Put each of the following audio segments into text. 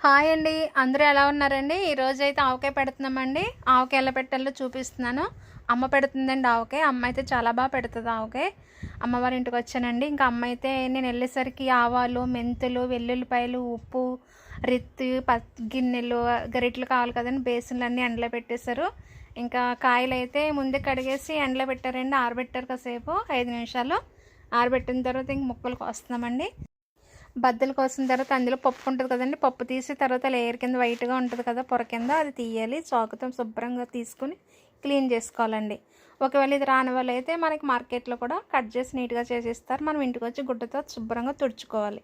Hi అండి. అందరూ ఎలా ఉన్నారండి? ఈరోజు అయితే ఆవకాయ పెడుతున్నామండి. ఆవకాయ ఎలా పెట్టాలో చూపిస్తున్నాను. అమ్మ పెడుతుందండి ఆవకాయ. అమ్మ అయితే చాలా బాగా పెడుతుంది ఆవకాయ. అమ్మవారి ఇంటికి వచ్చానండి. ఇంకా అమ్మ అయితే నేను వెళ్ళేసరికి ఆవాలు మెంతులు వెల్లుల్లిపాయలు ఉప్పు రిత్తి ప గిన్నెలు గరిటెలు కావాలి కదండి. బేసిన్లు అన్నీ ఎండలో పెట్టేశారు. ఇంకా కాయలు అయితే ముందే కడిగేసి ఎండలో పెట్టారండి. ఆరబెట్టారు కాసేపు ఐదు నిమిషాలు. ఆరబెట్టిన తర్వాత ఇంక ముక్కలు కోస్తున్నామండి. బద్దలు కోసిన తర్వాత అందులో పప్పు ఉంటుంది కదండి. పప్పు తీసి తర్వాత లేయర్ కింద వైట్గా ఉంటుంది కదా పొర కింద అది తీయాలి. చాకుతో శుభ్రంగా తీసుకుని క్లీన్ చేసుకోవాలండి. ఒకవేళ ఇది రాని వాళ్ళు అయితే మనకి మార్కెట్లో కూడా కట్ చేసి నీట్గా చేసిస్తారు. మనం ఇంటికి వచ్చి గుడ్డతో శుభ్రంగా తుడుచుకోవాలి.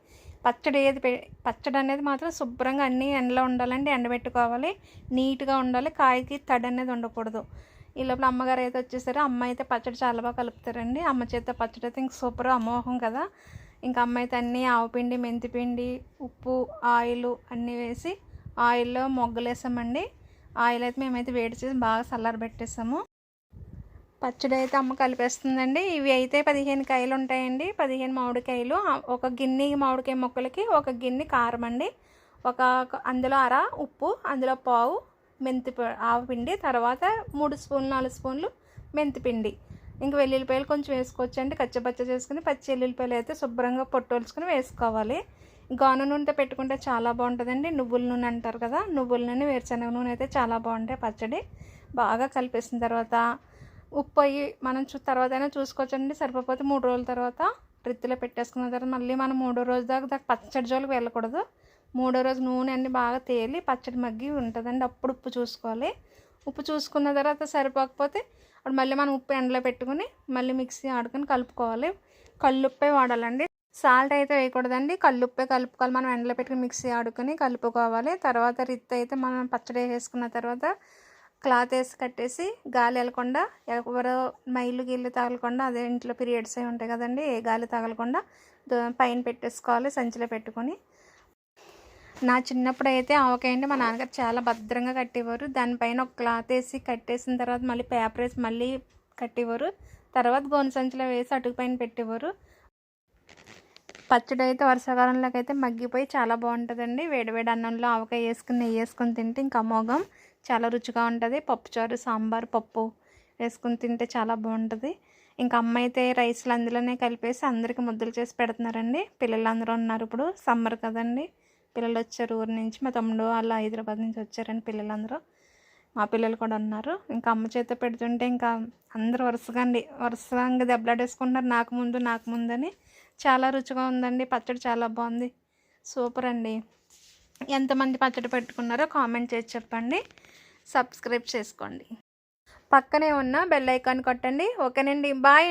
పచ్చడి ఏది పచ్చడి అనేది మాత్రం శుభ్రంగా అన్నీ ఎండలో ఉండాలండి. ఎండబెట్టుకోవాలి నీట్గా ఉండాలి. కాయకి తడి అనేది ఉండకూడదు. ఈ లోపల అమ్మగారు అయితే వచ్చేసారు. అమ్మ అయితే పచ్చడి చాలా బాగా కలుపుతారండి. అమ్మ చేత పచ్చడి అయితే ఇంక సూపర్ అమోహం కదా. ఇంకా అమ్మ అయితే అన్నీ ఆవపిండి మెంతిపిండి ఉప్పు ఆయిల్ అన్నీ వేసి ఆయిల్లో మొగ్గలేసామండి. ఆయిల్ అయితే మేమైతే వేడి చేసి బాగా చల్లారి పెట్టేసాము. పచ్చడి అయితే అమ్మ కలిపేస్తుందండి. ఇవి అయితే పదిహేను కాయలు ఉంటాయండి. పదిహేను మామిడికాయలు. ఒక గిన్నె మామిడికాయ మొక్కలకి ఒక గిన్నె కారం అండి. ఒక అందులో అర ఉప్పు అందులో పావు మెంతి ఆవపిండి తర్వాత మూడు స్పూన్లు నాలుగు స్పూన్లు మెంతిపిండి ఇంక వెల్లుల్లిపాయలు కొంచెం వేసుకోవచ్చు అండి కచ్చపచ్చ చేసుకుని పచ్చి వెల్లుల్లిపాయలు అయితే శుభ్రంగా పొట్టోల్చుకొని వేసుకోవాలి. గాను నూనెతో పెట్టుకుంటే చాలా బాగుంటుందండి. నువ్వుల నూనె అంటారు కదా నువ్వుల నూనె వేరుశనగ నూనె అయితే చాలా బాగుంటాయి పచ్చడి. బాగా కలిపేసిన తర్వాత ఉప్పు అయ్యి మనం చూ తర్వాత అయినా చూసుకోవచ్చండి. సరిపోతే మూడు రోజుల తర్వాత రిత్తిలో పెట్టేసుకున్న తర్వాత మళ్ళీ మనం మూడో రోజు దాకా దాకా పచ్చడి జోలికి వెళ్ళకూడదు. మూడో రోజు నూనె అన్ని బాగా తేలి పచ్చడి మగ్గి ఉంటుందండి. అప్పుడు ఉప్పు చూసుకోవాలి. ఉప్పు చూసుకున్న తర్వాత సరిపోకపోతే అప్పుడు మళ్ళీ మనం ఉప్పు ఎండలో పెట్టుకుని మళ్ళీ మిక్సీ ఆడుకొని కలుపుకోవాలి. కల్లుప్పే వాడాలండి. సాల్ట్ అయితే వేయకూడదండి. కల్లుప్పే కలుపుకోవాలి. మనం ఎండలో పెట్టుకుని మిక్సీ ఆడుకొని కలుపుకోవాలి. తర్వాత రిత్ అయితే మనం పచ్చడి వేసుకున్న తర్వాత క్లాత్ వేసి కట్టేసి గాలి వెళ్ళకుండా ఎవరో మైలు గిల్లు తగలకుండా అదే ఇంట్లో పీరియడ్స్ అయి ఉంటాయి కదండి ఏ గాలి తగలకుండా పైన పెట్టేసుకోవాలి సంచిలో పెట్టుకొని. నా చిన్నప్పుడు అయితే ఆవకాయండి మా నాన్నగారు చాలా భద్రంగా కట్టేవారు. దానిపైన ఒక క్లాత్ వేసి కట్టేసిన తర్వాత మళ్ళీ పేపర్ వేసి మళ్ళీ కట్టేవారు. తర్వాత గోను సంచిలో వేసి అటుకు పైన పెట్టేవారు. పచ్చడి అయితే వర్షాకాలంలోకి అయితే మగ్గిపోయి చాలా బాగుంటుందండి. వేడివేడి అన్నంలో ఆవకాయ వేసుకుని నెయ్యి వేసుకుని తింటే ఇంకా అమోఘం చాలా రుచిగా ఉంటుంది. పప్పుచారు సాంబార్ పప్పు వేసుకుని తింటే చాలా బాగుంటుంది. ఇంకా అమ్మ అయితే రైస్లు అందులోనే కలిపేసి అందరికీ ముద్దలు చేసి పెడుతున్నారండి. పిల్లలు అందరూ ఉన్నారు ఇప్పుడు. సమ్మర్ కదండి. పిల్లలు వచ్చారు ఊరి నుంచి. మా తమ్ముడు వాళ్ళు హైదరాబాద్ నుంచి వచ్చారండి పిల్లలందరూ. మా పిల్లలు కూడా ఉన్నారు. ఇంకా అమ్మ చేత పెడుతుంటే ఇంకా అందరూ వరుసగా అండి వరుసగా ఇంకా దెబ్బలాడేసుకుంటున్నారు. నాకు ముందు నాకు ముందని. చాలా రుచిగా ఉందండి. పచ్చడి చాలా బాగుంది. సూపర్ అండి. ఎంతమంది పచ్చడి పెట్టుకున్నారో కామెంట్ చేసి చెప్పండి. సబ్స్క్రైబ్ చేసుకోండి. పక్కనే ఉన్న బెల్ ఐకాన్ కొట్టండి. ఓకేనండి. బాయ్.